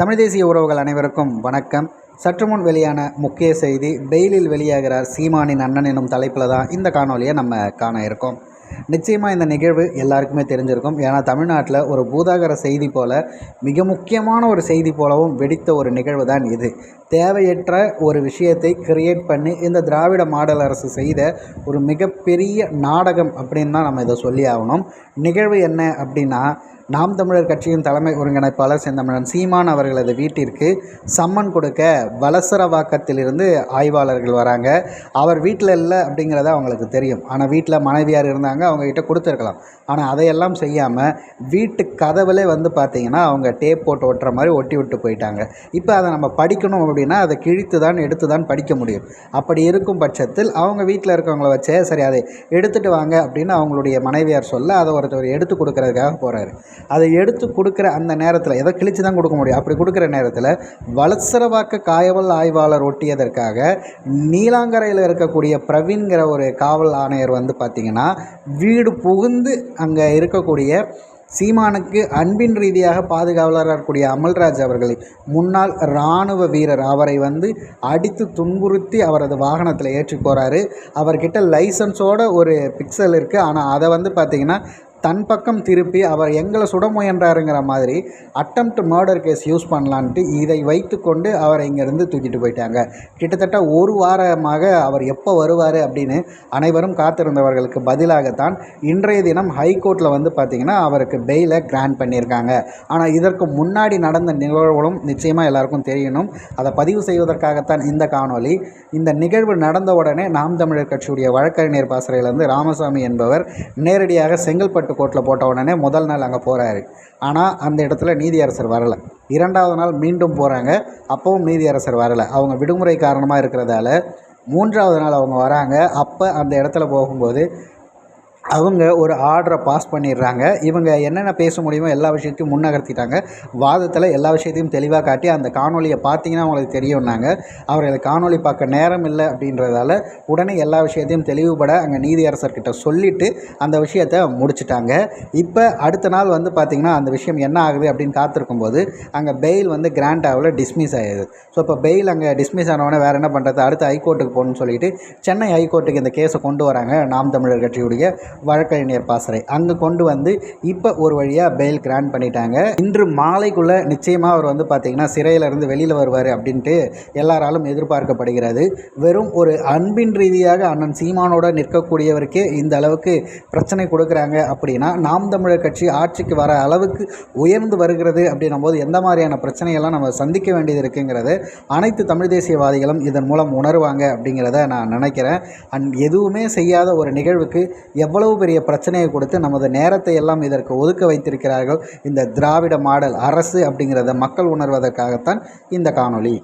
தமிழ் தேசிய உறவுகள் அனைவருக்கும் வணக்கம். சற்று முன் வெளியான முக்கிய செய்தி பெயிலில் வெளியாகிறார் சீமானின் அண்ணன் எனும் தலைப்பில் தான் இந்த காணொலியை நம்ம காண இருக்கோம். நிச்சயமாக இந்த நிகழ்வு எல்லாருக்குமே தெரிஞ்சிருக்கும். ஏன்னா தமிழ்நாட்டில் ஒரு பூதாகர செய்தி போல மிக முக்கியமான ஒரு செய்தி போலவும் வெடித்த ஒரு நிகழ்வு தான் இது. தேவையற்ற ஒரு விஷயத்தை கிரியேட் பண்ணி இந்த திராவிட மாடல் அரசு செய்த ஒரு மிகப்பெரிய நாடகம் அப்படின்னு தான் நம்ம இதை சொல்லி ஆகணும். நிகழ்வு என்ன அப்படின்னா நாம் தமிழர் கட்சியின் தலைமை ஒருங்கிணைப்பாளர் செந்தமிழன் சீமான் அவர்களது வீட்டிற்கு சம்மன் கொடுக்க வலசரவாக்கத்திலிருந்து ஆய்வாளர்கள் வராங்க. அவர் வீட்டில் இல்லை அப்படிங்கிறத அவங்களுக்கு தெரியும். ஆனால் வீட்டில் மனைவியார் இருந்தாங்க அவங்கக்கிட்ட கொடுத்துருக்கலாம். ஆனால் அதையெல்லாம் செய்யாமல் வீட்டு கதவுலே வந்து பார்த்திங்கன்னா அவங்க டேப் போட்டு ஒட்டுற மாதிரி ஒட்டி விட்டு போயிட்டாங்க. இப்போ அதை நம்ம படிக்கணும் அப்படின்னா அதை கிழித்து தான் எடுத்து தான் படிக்க முடியும். அப்படி இருக்கும் பட்சத்தில் அவங்க வீட்டில் இருக்கவங்கள வச்சே சரி அதை எடுத்துகிட்டு வாங்க அப்படின்னு அவங்களுடைய மனைவியார் சொல்ல அதை ஒருத்தர் எடுத்து கொடுக்கறதுக்காக போகிறாரு அதை எடுத்து கொடுக்குற அந்த நேரத்தில் எதை கிழிச்சு தான் கொடுக்க முடியும் அப்படி கொடுக்குற நேரத்தில் வலசரவாக்க காயவல் ஆய்வாளர் ஒட்டியதற்காக நீலாங்கரையில் இருக்கக்கூடிய பிரவீன்கிற ஒரு காவல் ஆணையர் வந்து பார்த்திங்கன்னா வீடு புகுந்து அங்கே இருக்கக்கூடிய சீமானுக்கு அன்பின் ரீதியாக பாதுகாவலராக இருக்கக்கூடிய அமல்ராஜ் அவர்களை முன்னாள் இராணுவ வீரர் அவரை வந்து அடித்து துன்புறுத்தி அவரது வாகனத்தில் ஏற்றி போகிறாரு அவர்கிட்ட லைசன்ஸோட ஒரு பிக்சல் இருக்குது ஆனால் அதை வந்து பார்த்திங்கன்னா தன் பக்கம் திருப்பி அவர் எங்களை சுட முயன்றாருங்கிற மாதிரி அட்டம்ப்ட் மர்டர் கேஸ் யூஸ் பண்ணலான்ட்டு இதை வைத்துக்கொண்டு அவரை இங்கேருந்து தூக்கிட்டு போயிட்டாங்க. கிட்டத்தட்ட ஒரு வாரமாக அவர் எப்போ வருவார் அப்படின்னு அனைவரும் காத்திருந்தவர்களுக்கு பதிலாகத்தான் இன்றைய தினம் ஹைகோர்ட்டில் வந்து பார்த்திங்கன்னா அவருக்கு பெயிலை கிராண்ட் பண்ணியிருக்காங்க. ஆனால் இதற்கு முன்னாடி நடந்த நிகழ்வுகளும் நிச்சயமாக எல்லாருக்கும் தெரியணும். அதை பதிவு செய்வதற்காகத்தான் இந்த காணொளி. இந்த நிகழ்வு நடந்த உடனே நாம் தமிழர் கட்சியுடைய வழக்கறிஞர் பாசறையிலேருந்து ராமசாமி என்பவர் நேரடியாக செங்கல்பட்டு கோர்ட்டில் போட்ட உடனே முதல் நாள் அங்கே போகிறாரு ஆனால் அந்த இடத்துல நீதியரசர் வரலை. இரண்டாவது நாள் மீண்டும் போகிறாங்க அப்போவும் நீதியரசர் வரலை. அவங்க விடுமுறை காரணமாக இருக்கிறதால மூன்றாவது நாள் அவங்க வராங்க. அப்போ அந்த இடத்துல போகும்போது அவங்க ஒரு ஆர்டரை பாஸ் பண்ணிடுறாங்க. இவங்க என்னென்ன பேச முடியுமோ எல்லா விஷயத்தையும் முன்னகர்த்திட்டாங்க. வாதத்தில் எல்லா விஷயத்தையும் தெளிவாக காட்டி அந்த காணொலியை பார்த்தீங்கன்னா அவங்களுக்கு தெரியும்னாங்க. அவர்கள் காணொலி பார்க்க நேரம் இல்லை அப்படின்றதால உடனே எல்லா விஷயத்தையும் தெளிவுபட அங்கே நீதியரசர்கிட்ட சொல்லிவிட்டு அந்த விஷயத்தை முடிச்சிட்டாங்க. இப்போ அடுத்த நாள் வந்து பார்த்திங்கன்னா அந்த விஷயம் என்ன ஆகுது அப்படின்னு காத்திருக்கும் போது அங்கே பெயில் வந்து கிராண்ட் ஆகல டிஸ்மிஸ் ஆகிடுது ஸோ இப்போ பெயில் அங்கே டிஸ்மிஸ் ஆனவொடனே வேறு என்ன பண்ணுறது அடுத்து ஹைகோர்ட்டுக்கு போகணும்னு சொல்லிட்டு சென்னை ஹைகோர்ட்டுக்கு இந்த கேஸை கொண்டு வராங்க. நாம் தமிழர் கட்சியுடைய வழக்கறிஞர் பாசறை. அங்கே கொண்டு வந்து இப்போ ஒரு வழியாக பெயில் கிராண்ட் பண்ணிட்டாங்க. இன்று மாலைக்குள்ளே நிச்சயமாக அவர் வந்து பார்த்திங்கன்னா சிறையிலிருந்து வெளியில் வருவார் அப்படின்ட்டு எல்லாராலும் எதிர்பார்க்கப்படுகிறது. வெறும் ஒரு அன்பின் ரீதியாக அண்ணன் சீமானோட நிற்கக்கூடியவருக்கே இந்த அளவுக்கு பிரச்சனை கொடுக்குறாங்க அப்படின்னா நாம் தமிழர் கட்சி ஆட்சிக்கு வர அளவுக்கு உயர்ந்து வருகிறது அப்படின்னும் போது எந்த மாதிரியான பிரச்சனையெல்லாம் நம்ம சந்திக்க வேண்டியது இருக்குங்கிறது அனைத்து தமிழ் தேசியவாதிகளும் இதன் மூலம் உணர்வாங்க அப்படிங்கிறத நான் நினைக்கிறேன். அண்ட் எதுவுமே செய்யாத ஒரு நிகழ்வுக்கு எவ்வளவு பெரிய பிரச்சனையை கொடுத்து நமது நேரத்தை எல்லாம் இதற்கு ஒதுக்க வைத்திருக்கிறார்கள் இந்த திராவிட மாடல் அரசு அப்படிங்கிறத மக்கள் உணர்வதற்காகத்தான் இந்த காணொளி.